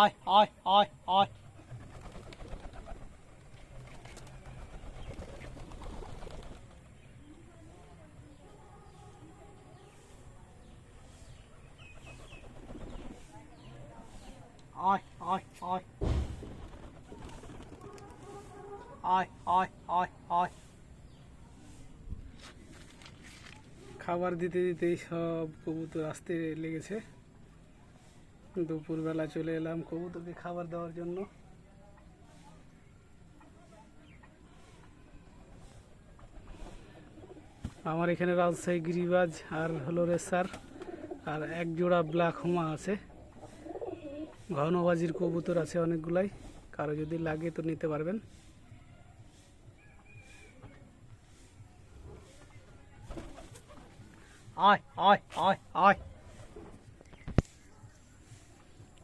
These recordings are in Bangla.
আয় আয় আয় আয় আয় আয় আয় আয় আয় আয় আয় খাবার দিতে দিতেই সব কবুতর আসতে লেগেছে। দুপুরবেলা চলে এলাম কবুতরকে খাবার দেওয়ার জন্য। আমার এখানে রাজশাহী গিরিবাজ আর হলো রেসার আর এক জোড়া ব্ল্যাক হোমা আছে। ঘনবাজির কবুতর আছে অনেকগুলাই। কারও যদি লাগে তো নিতে পারবেন। আয় আয় আয় আয়।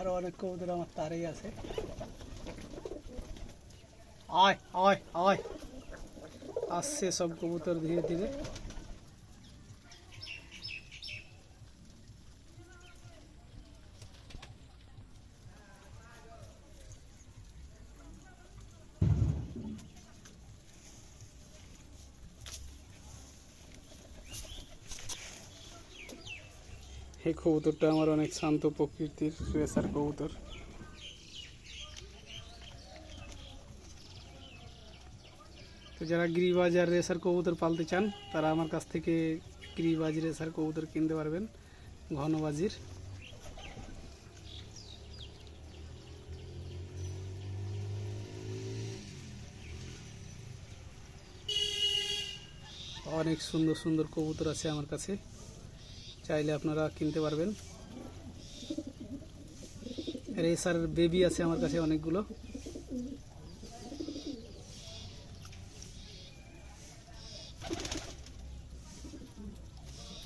আরও অনেক কবুতর আমার তারই আছে। আয় আয় আয়। আসছে সব কবুতর ধীরে ধীরে। এই কবুতরটা আমার অনেক শান্ত প্রকৃতির রেসার কবুতর। তো যারা গিরিবাজ আর রেসার কবুতর পালতে চান, তারা আমার কাছ থেকে গিরিবাজ রেসার কবুতর কিনতে পারবেন, ঘনবাজির। অনেক সুন্দর সুন্দর কবুতর আছে আমার কাছে। চাইলে আপনারা কিনতে পারবেন। রেসার বেবি আছে আমার কাছে অনেকগুলো।